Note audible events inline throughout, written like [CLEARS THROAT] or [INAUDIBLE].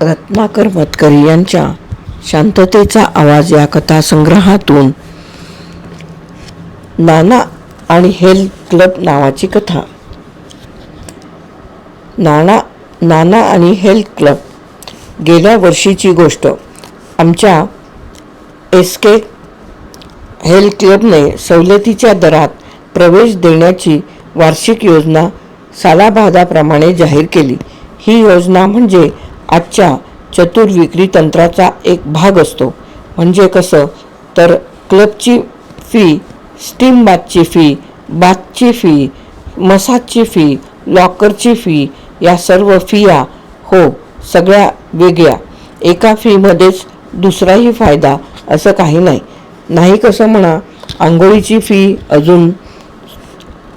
रत्नाकर मतकरी यांच्या शांततेचा आवाज या कथासंग्रहातून नाना आणि हेल्थ क्लब नावाची कथा. नाना नाना आणि हेल्थ क्लब गेल्या वर्षीची गोष्ट. आमच्या एस के हेल्थ क्लबने सवलतीच्या दरात प्रवेश देण्याची वार्षिक योजना सालाबादाप्रमाणे जाहीर केली. ही योजना म्हणजे आजच्या चतुर विक्री तंत्राचा एक भाग असतो. म्हणजे कसं? तर क्लबची फी स्टीम बाथची फी बाथची फी मसाजची फी लॉकरची फी या सर्व फिया हो सगळ्या वेगळ्या. एका फीमध्येच दुसराही फायदा असं काही नाही. नाही कसं म्हणा आंघोळीची फी अजून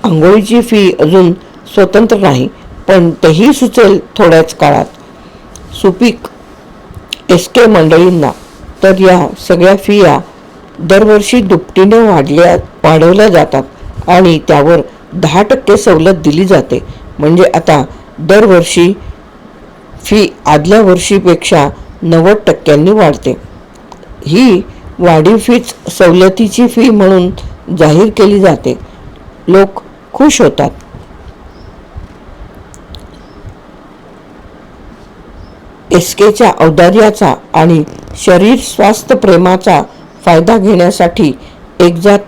आंघोळीची फी अजून स्वतंत्र नाही. पण तेही सुचेल थोड्याच काळात. सुपीक एस के मंडळींना तर या सगळ्या फिया दरवर्षी दुपटीने वाढल्या वाढवल्या जातात आणि त्यावर दहा टक्के सवलत दिली जाते. म्हणजे आता दरवर्षी फी आदल्या वर्षीपेक्षा नव्वद टक्क्यांनी वाढते. ही वाढीव फीच सवलतीची फी म्हणून जाहीर केली जाते. लोक खुश होतात. एसकेच्या औदार्याचा आणि शरीर स्वास्थ्य प्रेमाचा फायदा घेण्यासाठी एकजात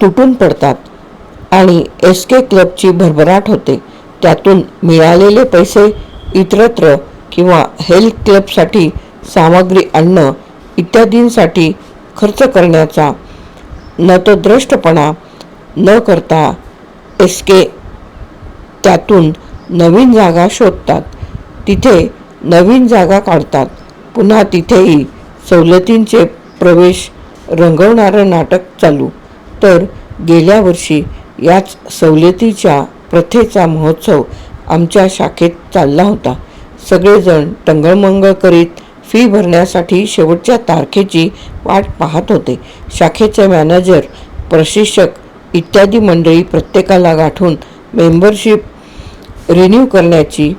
तुटून पडतात आणि एस के क्लबची भरभराट होते. त्यातून मिळालेले पैसे इतरत्र किंवा हेल्थ क्लबसाठी सामग्री आणणं इत्यादींसाठी खर्च करण्याचा न तो दृष्टपणा न करता एस के त्यातून नवीन जागा शोधतात. तिथे नवीन जागा काढतात. पुन्हा तिथेही सवलतींचे प्रवेश रंगवणारं नाटक चालू. तर गेल्या वर्षी याच सवलतीच्या प्रथेचा महोत्सव आमच्या शाखेत चालला होता. सगळेजण टंगळमंगळ करीत फी भरण्यासाठी शेवटच्या तारखेची वाट पाहत होते. शाखेचे मॅनेजर प्रशिक्षक इत्यादी मंडळी प्रत्येकाला गाठून मेंबरशिप रिन्यू करण्याची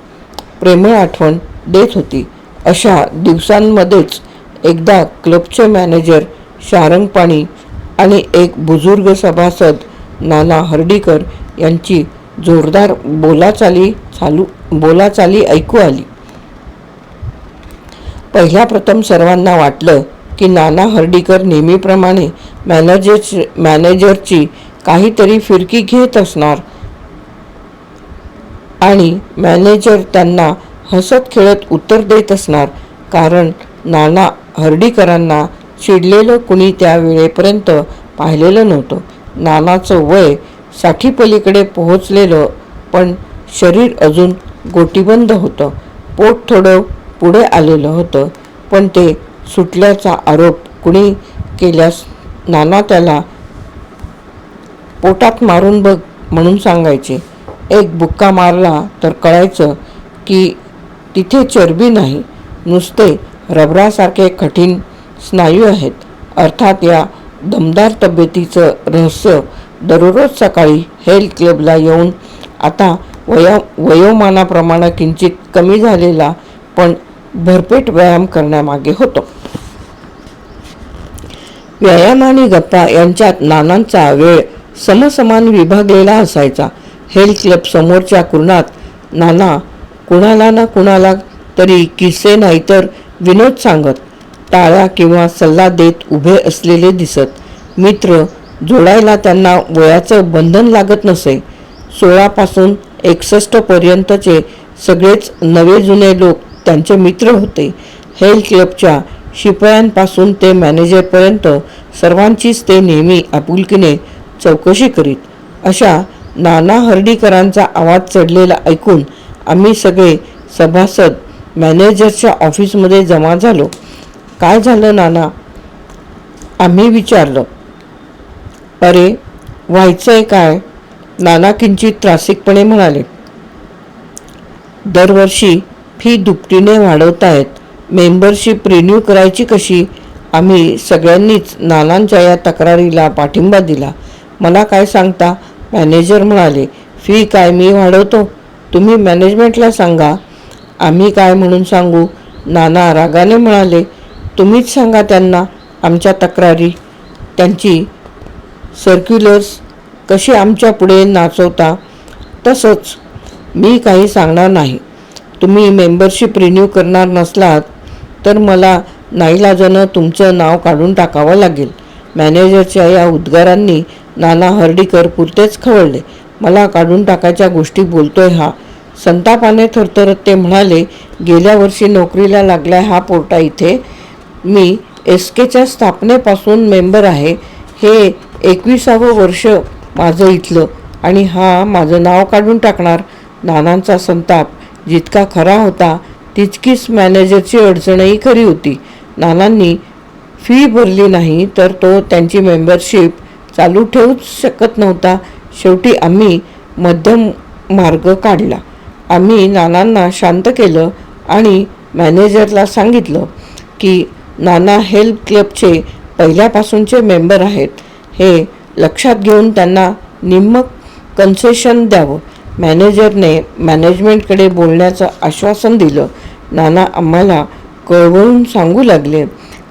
प्रेमळ आठवण देत होती. अशा दिवसांमध्येच एकदा क्लबचे मॅनेजर शारंग पाणी आणि एक बुजुर्ग सभासद नाना हर्डीकर यांची जोरदार बोलाचाली चालू बोलाचाली ऐकू आली. पहिल्या प्रथम सर्वांना वाटलं की नाना हर्डीकर नेहमीप्रमाणे मॅनेजर मॅनेजरची काहीतरी फिरकी घेत असणार आणि मॅनेजर त्यांना हसत खेळत उत्तर देत असणार. कारण नाना हर्डीकरांना चिडलेलं कुणी त्या वेळेपर्यंत पाहिलेलं नव्हतं. नानाचं वय साठीपलीकडे पोहोचलेलं पण शरीर अजून गोटीबंद होतं. पोट थोडं पुढे आलेलं होतं पण ते सुटल्याचा आरोप कुणी केल्यास नाना त्याला पोटात मारून बघ म्हणून सांगायचे. एक बुक्का मारला तर कळायचं की तिथे चरबी नाही. नुसते रबरासारखे कठीण स्नायू आहेत. अर्थात या दमदार तब्येतीचं रहस्य दररोज सकाळी हेल्थ क्लबला येऊन आता वया वयोमानाप्रमाणे किंचित कमी झालेला पण भरपेट व्यायाम करण्यामागे होतो. व्यायाम आणि गप्पा यांच्यात नानांचा वेळ समसमान विभागलेला असायचा. हेल्थ क्लब समोरच्या कुरणात नाना कुणाला ना कुणाला तरी किस्से नाहीतर विनोद सांगत टाळ्या किंवा सल्ला देत उभे असलेले दिसत. मित्र जोडायला त्यांना वयाचं बंधन लागत नसे. सोळापासून एकसष्टपर्यंतचे सगळेच नवे जुने लोक त्यांचे मित्र होते. हेल्थ क्लबच्या शिपायांपासून ते मॅनेजरपर्यंत सर्वांचीच ते नेहमी आपुलकीने चौकशी करीत. अशा नाना हर्डीकरांचा आवाज चढलेला ऐकून आम्ही सगळे सभासद मॅनेजरच्या ऑफिसमध्ये जमा झालो. काय झालं नाना? आम्ही विचारलं. अरे व्हायचंय काय? नाना किंचित त्रासिकपणे म्हणाले. दरवर्षी फी दुपटीने वाढवतायत. मेंबरशिप रिन्यू करायची कशी? आम्ही सगळ्यांनीच नानांच्या या तक्रारीला पाठिंबा दिला. मला काय सांगता? मॅनेजर म्हणाले फी काय मी वाढवतो? तुम्ही मॅनेजमेंटला सांगा. आम्ही काय म्हणून सांगू? नाना रागाने म्हणाले तुम्हीच सांगा त्यांना आमच्या तक्रारी. त्यांची सर्क्युलर्स कशी आमच्या पुढे नाचवता? तसंच मी काही सांगणार नाही. तुम्ही मेंबरशिप रिन्यू करणार नसलात तर मला नाईलाजानं तुमचं नाव काढून टाकावं लागेल. मॅनेजरच्या या उद्गारांनी नाना हर्डीकर पुरतेच खवळले. मला काढून टाकायच्या गोष्टी बोलतोय हा. संतापाने थरथरत ते म्हणाले गेल्या वर्षी नोकरीला लागलाय हा पोर्टा इथे. मी एस केच्या स्थापनेपासून मेंबर आहे. हे एकविसावं वर्ष माझं इथलं आणि हा माझं नाव काढून टाकणार नानांचा संताप. जितका खरा होता तितकीच मॅनेजरची अडचणही खरी होती. नानांनी फी भरली नाही तर तो त्यांची मेंबरशिप चालू ठेवूच शकत नव्हता. शेवटी आम्ही मध्यम मार्ग काढला. आम्ही नानांना शांत केलं आणि मॅनेजरला सांगितलं की नाना हेल्प क्लबचे पहिल्यापासूनचे मेंबर आहेत. हे लक्षात घेऊन त्यांना निम्म कन्सेशन द्यावं. मॅनेजरने मॅनेजमेंटकडे बोलण्याचं आश्वासन दिलं. नाना आम्हाला कळवळून सांगू लागले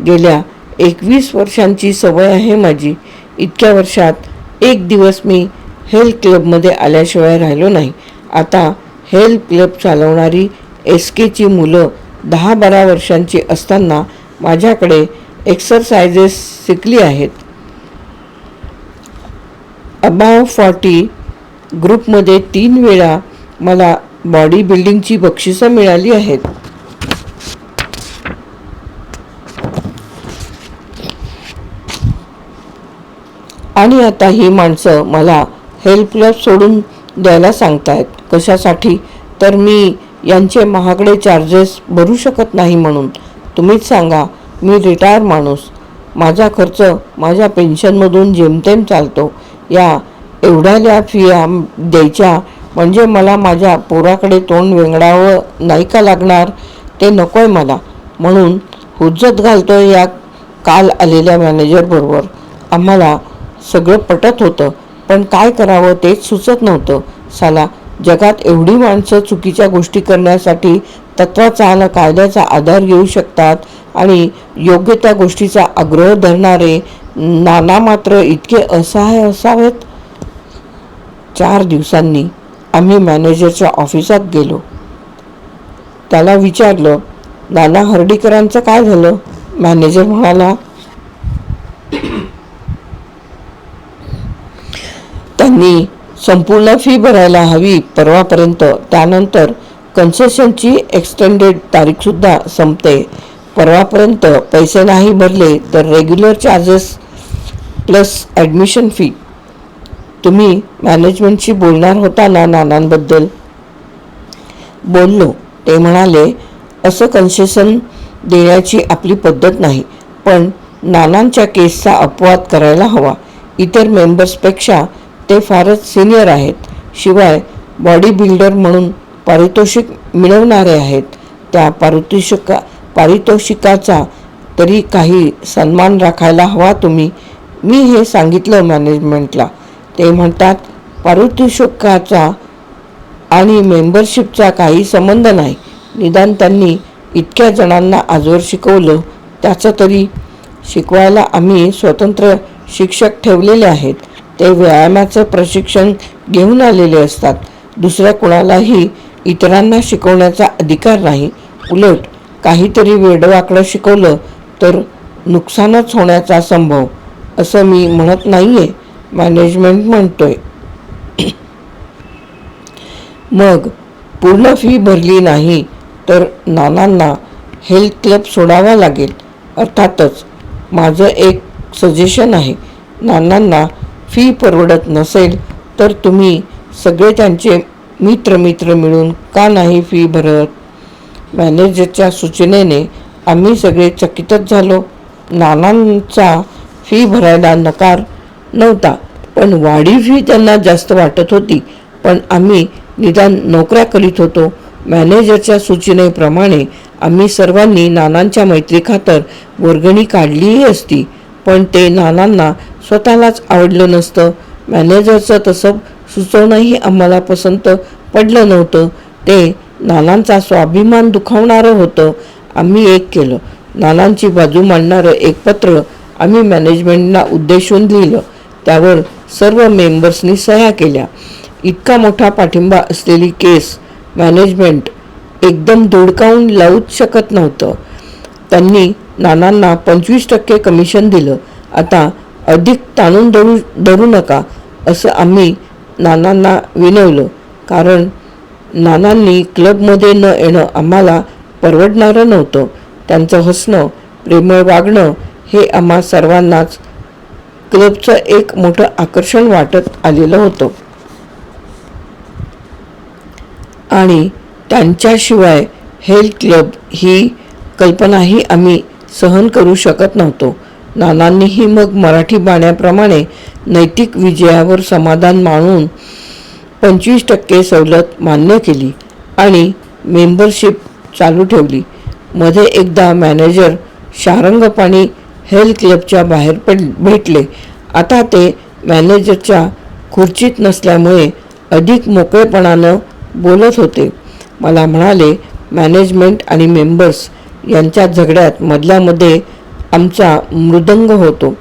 गेल्या एकवीस वर्षांची सवय आहे माझी. इतक्या वर्षात एक दिवस मी हेल्थ क्लबमध्ये आल्याशिवाय राहिलो नाही. आता हेल्थ क्लब चालवणारी एस केची मुलं दहा बारा वर्षांची असताना माझ्याकडे एक्सरसाइजेस शिकली आहेत. अबाव फॉर्टी ग्रुपमध्ये तीन वेळा मला बॉडी बिल्डिंगची बक्षिसं मिळाली आहेत. आणि आता ही माणसं मला हेल्प क्लब सोडून द्यायला सांगतायत. कशासाठी? तर मी यांचे महागडे चार्जेस भरू शकत नाही म्हणून. तुम्हीच सांगा मी रिटायर माणूस. माझा खर्च माझ्या पेन्शनमधून जेमतेम चालतो. या एवढ्याल्या फिया द्यायच्या म्हणजे मला माझ्या पोराकडे तोंड वेंगडावं नाही का लागणार? ते नको आहे मला. म्हणून हुज्जत घालतोय या काल आलेल्या मॅनेजरबरोबर आम्हाला सगळं पटत होतं. पण काय करावं तेच सुचत नव्हतं. साला जगात एवढी माणसं चुकीच्या गोष्टी करण्यासाठी तत्वाचा आणि कायद्याचा आधार घेऊ शकतात आणि योग्य त्या गोष्टीचा आग्रह धरणारे नाना मात्र इतके असहाय असावेत? चार दिवसांनी आम्ही मॅनेजरच्या ऑफिसात गेलो. त्याला विचारलं नाना हर्डीकरांचं काय झालं? मॅनेजर म्हणाला त्यांनी संपूर्ण फी भरायला हवी परवापर्यंत. त्यानंतर कन्सेशनची एक्सटेंडेड तारीखसुद्धा संपते. परवापर्यंत पैसे नाही भरले तर regular charges plus admission fee तुम्ही मॅनेजमेंटशी बोलणार होता ना नानांबद्दल. बोललो. ते म्हणाले असं कन्सेशन देण्याची आपली पद्धत नाही पण नानांच्या केसचा अपवाद करायला हवा. इतर मेंबर्सपेक्षा ते फारच सिनियर आहेत. शिवाय बॉडी बिल्डर म्हणून पारितोषिक मिळवणारे आहेत. त्या पारितोषिका पारितोषिकाचा तरी काही सन्मान राखायला हवा तुम्ही. मी हे सांगितलं मॅनेजमेंटला ते म्हणतात पारितोषिकाचा आणि मेंबरशिपचा काही संबंध नाही. निदान त्यांनी इतक्या जणांना आजवर शिकवलं. त्याचं तरी शिकवायला आम्ही स्वतंत्र शिक्षक ठेवलेले आहेत. ते व्यायामाचं प्रशिक्षण घेऊन आलेले असतात. दुसऱ्या कुणालाही इतरांना शिकवण्याचा अधिकार नाही. उलट काहीतरी वेडवाकडं शिकवलं तर नुकसानच होण्याचा संभव असं मी म्हणत नाही आहे मॅनेजमेंट म्हणतोय. [CLEARS THROAT] मग पूर्ण फी भरली नाही तर नानांना हेल्थ क्लब सोडावा लागेल. अर्थातच माझं एक सजेशन आहे. नानांना फी परवडत नसेल तर तुम्ही सगळे त्यांचे मित्र मित्र मिळून का नाही फी भरत? मॅनेजरच्या सूचनेने आम्ही सगळे चकितच झालो. नानांचा फी भरायला नकार नव्हता पण वाढीव फी त्यांना जास्त वाटत होती. पण आम्ही निदान नोकऱ्या करीत होतो. मॅनेजरच्या सूचनेप्रमाणे आम्ही सर्वांनी नानांच्या मैत्रीखातर वर्गणी काढलीही असती पण ते नानांना स्वतःलाच आवडलं नसतं. मॅनेजरचं तसं सुचवणंही आम्हाला पसंत पडलं नव्हतं. ते नानांचा स्वाभिमान दुखावणारं होतं. आम्ही एक केलं. नानांची बाजू मांडणारं एक पत्र आम्ही मॅनेजमेंटना उद्देशून लिहिलं. त्यावर सर्व मेंबर्सनी सह्या केल्या. इतका मोठा पाठिंबा असलेली केस मॅनेजमेंट एकदम धुडकावून लावूच शकत नव्हतं. त्यांनी नानांना पंचवीस टक्के कमिशन दिलं. आता अधिक ताणून धरू धरू नका असं आम्ही नानांना विनवलं. कारण नानांनी क्लबमध्ये न येणं आम्हाला परवडणारं नव्हतं. त्यांचं हसणं प्रेमळ वागणं हे आम्हा सर्वांनाच क्लबचं एक मोठं आकर्षण वाटत आलेलं होतं. आणि त्यांच्याशिवाय हेल्थ क्लब ही कल्पनाही आम्ही सहन करू शकत नव्हतो. नानांनीही मग मराठी बाण्याप्रमाणे नैतिक विजयावर समाधान मानून पंचवीस टक्के सवलत मान्य केली आणि मेंबरशिप चालू ठेवली. मध्ये एकदा मॅनेजर शारंगपाणी हेल्थ क्लबच्या बाहेर पड भेटले. आता ते मॅनेजरच्या खुर्चीत नसल्यामुळे अधिक मोकळेपणानं बोलत होते. मला म्हणाले मॅनेजमेंट आणि मेंबर्स यांच्या झगड्यात मधल्यामध्ये आमचा मृदंग होतो.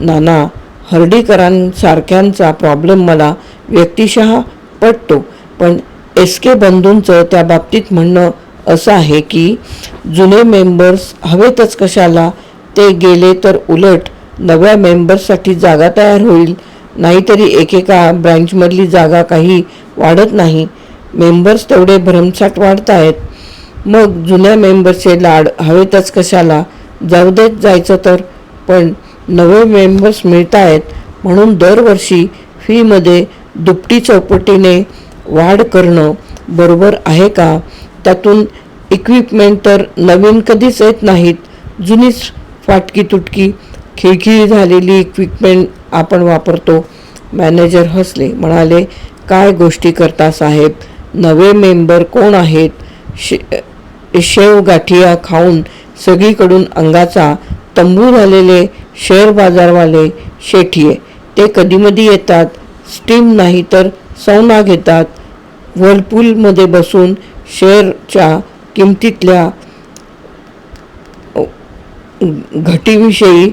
नाना हर्डीकरांसारख्यांचा प्रॉब्लेम मला व्यक्तिशः पटतो. पण एस के बंधूंचं त्या बाबतीत म्हणणं असं आहे की जुने मेंबर्स हवेतच कशाला ते गेले तर उलट नव्या मेंबर्ससाठी जागा तयार होईल. नाहीतरी एकेका ब्रँचमधली जागा काही वाढत नाही. मेंबर्स तेवढे भरमसाट वाढत आहेत मग जुन्या मेंबर्सचे लाड हवेतच कशाला जाऊ देत जायचं तर. पण नवे मेंबर्स मिळत आहेत म्हणून दरवर्षी फीमध्ये दुपटी चौपटीने वाढ करणं बरोबर आहे का? त्यातून इक्विपमेंट तर नवीन कधीच येत नाहीत. जुनीच फाटकी तुटकी खिळखिळी झालेली इक्विपमेंट आपण वापरतो. मॅनेजर हसले म्हणाले काय गोष्टी करता साहेब? नवे मेंबर कोण आहेत? शे शेव गाठिया खाऊन सगळीकडून अंगाचा तंबू झालेले शेअर बाजारवाले शेठिये. ते कधीमधी येतात स्टीम नाही तर सौना घेतात. व्हर्लपूलमध्ये बसून शेअरच्या किमतीतल्या घटीविषयी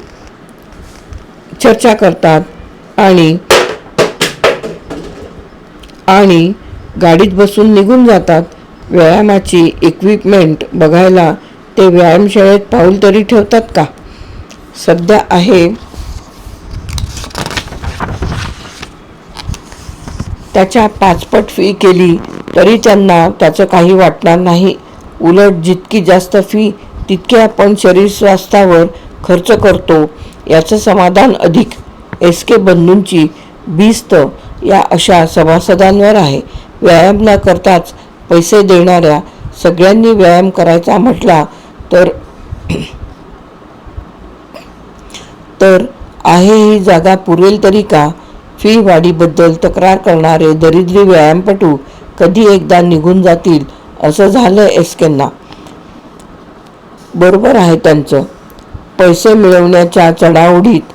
चर्चा करतात आणि आणि गाडीत बसून निघून जातात. व्यायामाची इक्विपमेंट बघायला ते व्यायामशाळेत पाऊल तरी ठेवतात का? सध्या आहे. त्याच्या पाचपट फी केली तरी त्यांना त्याचं काही वाटणार नाही. उलट जितकी जास्त फी तितके आपण शरीर स्वास्थ्यावर खर्च करतो. याचं समाधान अधिक. एस के बंधूंची भिस्त या अशा सभासदांवर आहे. व्यायाम न करताच पैसे देणाऱ्या सगळ्यांनी व्यायाम करायचा म्हटला तर तर आहे ही जागा पुरेल तरी का? फी वाढीबद्दल तक्रार करणारे दरिद्री व्यायामपटू कधी एकदा निघून जातील असं झालं एसकेंना. बरोबर आहे त्यांचं. पैसे मिळवण्याच्या चढाओढीत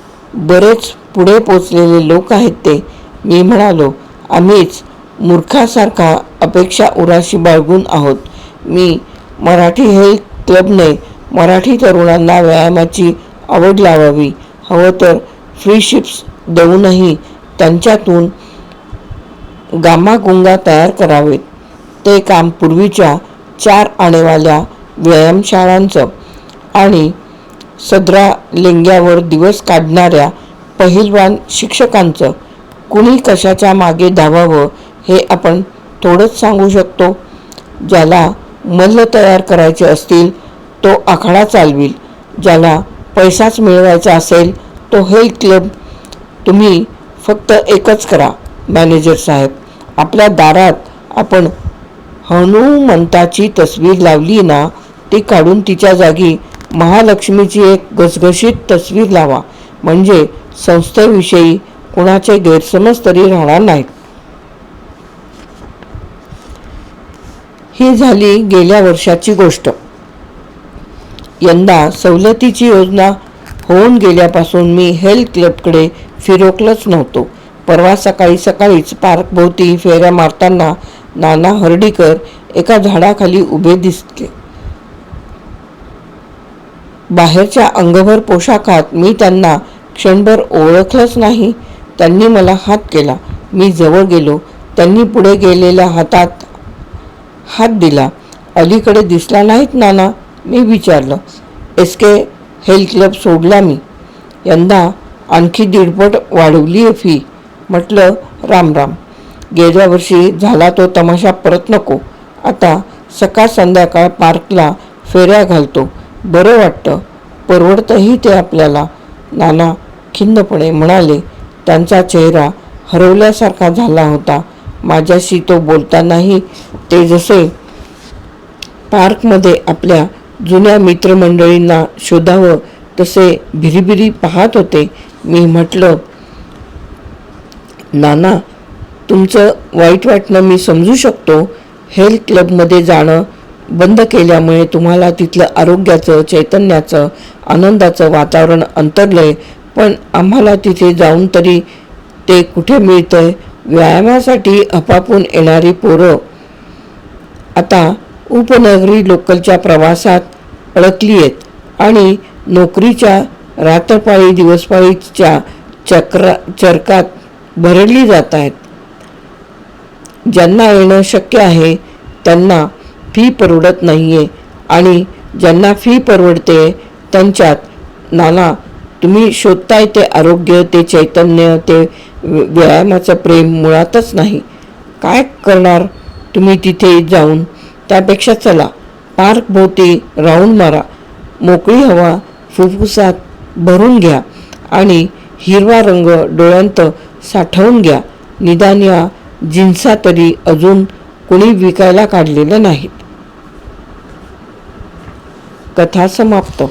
बरेच पुढे पोचलेले लोक आहेत ते. मी म्हणालो आम्हीच मूर्खासारखा अपेक्षा उराशी बाळगून आहोत. मी मराठी हेल्थ क्लबने मराठी तरुणांना व्यायामाची आवड लावावी. हवं तर फ्रीशिप्स देऊनही त्यांच्यातून गामागुंगा तयार करावेत. ते काम पूर्वीच्या चार आणेवाल्या व्यायामशाळांचं आणि सदरा लेंग्यावर दिवस काढणाऱ्या पहिलवान शिक्षकांचं कुणी कशाच्या मागे धावावं हे आपण थोडंच सांगू शकतो. ज्याला मल्ल तयार करायचे असतील तो आखाडा चालवील ज्याला पैसाच मिळवायचा असेल तो हेल्थ क्लब तुम्ही फक्त एकच करा मॅनेजर साहेब. आपल्या दारात आपण हनुमंताची तस्वीर लावली ना ती काढून तिच्या जागी महालक्ष्मीची एक घसघशीत तस्वीर लावा. म्हणजे संस्थेविषयी कुणाचे गैरसमज तरी राहणार नाहीत. ही झाली गेल्या वर्षाची गोष्ट. यंदा सवलतीची योजना होऊन गेल्यापासून मी हेल्थ क्लबकडे फिरोकलंच नव्हतो. परवा सकाळी सकाळीच पार्कभोवती फेऱ्या मारताना नाना हर्डीकर एका झाडाखाली उभे दिसले. बाहेरच्या अंगभर पोशाखात मी त्यांना क्षणभर ओळखलंच नाही. त्यांनी मला हात केला. मी जवळ गेलो. त्यांनी पुढे गेलेल्या हातात हात दिला. अलीकडे दिसला नाहीत नाना. मी विचारलं एस के हेल्थ क्लब सोडला मी. यंदा आणखी दीडपट वाढवली आहे फी म्हटलं राम राम. गेल्या वर्षी झाला तो तमाशा परत नको. आता सकाळ संध्याकाळ पार्कला फेऱ्या घालतो. बरं वाटतं. परवडतंही ते आपल्याला. नाना खिन्नपणे म्हणाले. त्यांचा चेहरा हरवल्यासारखा झाला होता. माझ्याशी तो बोलतानाही ते जसे पार्कमध्ये आपल्या जुन्या मित्रमंडळींना शोधावं तसे भिरीभिरी पाहत होते मी म्हटलं नाना तुमचं वाईट वाटणं मी समजू शकतो. हेल्थ क्लबमध्ये जाणं बंद केल्यामुळे तुम्हाला तिथलं आरोग्याचं चैतन्याचं आनंदाचं वातावरण अंतरलंय. पण आम्हाला तिथे जाऊन तरी ते कुठे मिळतंय? व्यायामासाठी अपापून येणारी पोरं आता उपनगरी लोकलच्या प्रवासात अडकली आहेत आणि नोकरीच्या रात्रपाळी दिवसपाळीच्या चक्रा चरकात भरडली जात आहेत. ज्यांना येणं शक्य आहे त्यांना फी परवडत नाही आहे आणि ज्यांना फी परवडते त्यांच्यात नाना तुम्ही शोधताय ते आरोग्य ते चैतन्य ते व्य- व्यायामाचं प्रेम मुळातच नाही. काय करणार तुम्ही तिथे जाऊन? त्यापेक्षा चला पार्क भोवती राऊंड मारा. मोकळी हवा फुफ्फुसात भरून घ्या आणि हिरवा रंग डोळ्यांत साठवून घ्या. निदान या जिन्सा तरी अजून कुणी विकायला काढलेलं नाहीत कथा समाप्त.